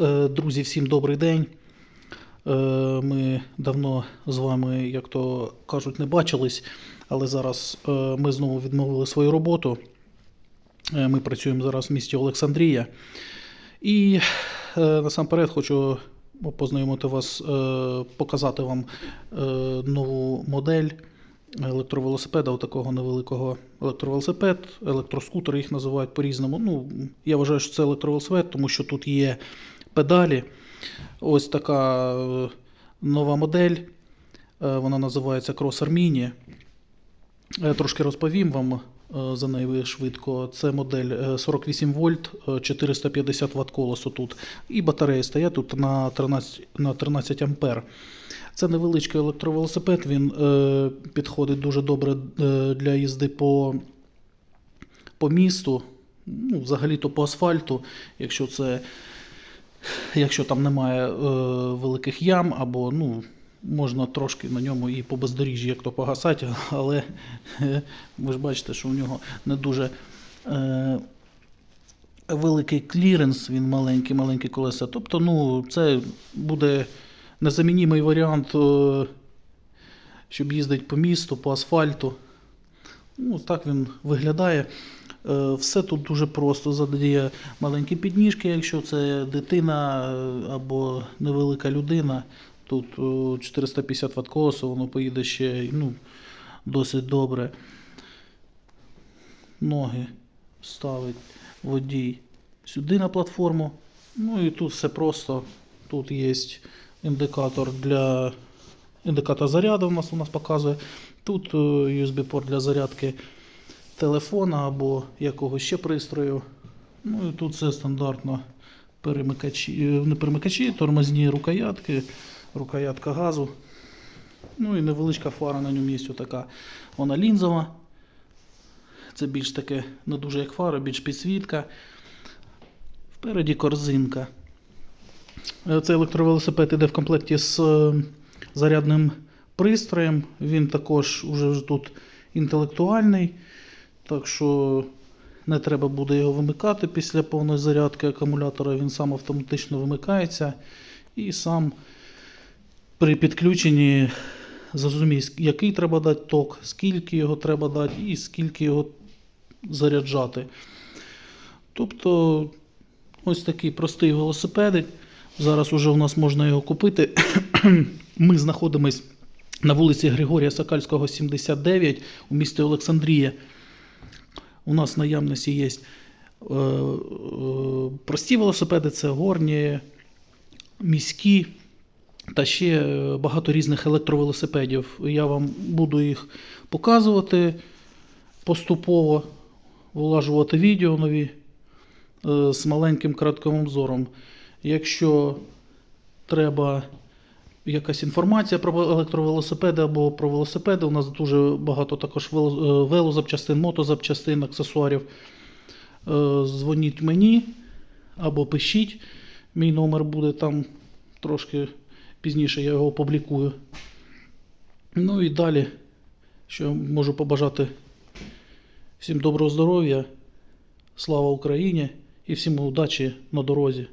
Е, Друзі, всім добрий день. Е, Ми давно з вами, як то кажуть, не бачились, але зараз е, ми знову відновили свою роботу. Ми працюємо зараз в місті Олександрія. І насамперед хочу познайомити вас, показати вам нову модель електровелосипеда, отакого невеликого електровелосипед, електроскутер їх називають по-різному. Ну, я вважаю, що це електровелосипед, тому що тут є педалі. Ось така е, нова модель. Е, Вона називається Crosser Mini. Е, Трошки розповім вам за неї швидко. Це модель е, 48 вольт, е, 450 Вт колесо тут. І батареї стоять тут на 13, на 13 ампер. Це невеличкий електровелосипед, він е, підходить дуже добре для їзди по, по місту, ну, взагалі-то по асфальту, якщо це якщо там немає е, великих ям, або ну, можна трошки на ньому і по бездоріжжі, як то погасати, але е, ви ж бачите, що у нього не дуже е, великий кліренс, він маленький, маленькі колеса. Тобто, ну, це буде незамінімий варіант, е, щоб їздити по місту, по асфальту. Ну, так він виглядає. Е, Все тут дуже просто. Задає маленькі підніжки, якщо це дитина е, або невелика людина. Тут е, 450 Вт колесо, воно поїде ще ну, досить добре. Ноги ставить водій сюди на платформу. Ну і тут все просто. Тут є індикатор для індикатор заряду у нас у нас показує. Тут е, USB-порт для зарядки телефона або якогось ще пристрою. Ну і тут все стандартно перемикачі, е, не перемикачі, тормозні рукоятки, рукоятка газу. Ну і невеличка фара на ньому є така. Вона лінзова. Це більш таке, не дуже як фара, більш підсвітка. Впереді корзинка. Е, Цей електровелосипед іде в комплекті з е, зарядним пристроєм. Він також уже тут інтелектуальний. Так що не треба буде його вимикати після повної зарядки акумулятора. Він сам автоматично вимикається. І сам при підключенні зрозуміє, який треба дати ток, скільки його треба дати і скільки його заряджати. Тобто, ось такий простий велосипедик. Зараз уже у нас можна його купити. Ми знаходимось на вулиці Григорія Сакальського, 79 у місті Олександрія. У нас в наявності є е, е, прості велосипеди, це горні, міські та ще е, багато різних електровелосипедів. Я вам буду їх показувати поступово, вилажувати відео нові з маленьким коротким обзором. Якщо треба якась інформація про електровелосипеди або про велосипеди, у нас дуже багато також е, велозапчастин, мотозапчастин, аксесуарів. Е, Дзвоніть мені або пишіть. Мій номер буде там трошки пізніше, я його опублікую. Ну і далі, що можу побажати всім доброго здоров'я, слава Україні і всім удачі на дорозі.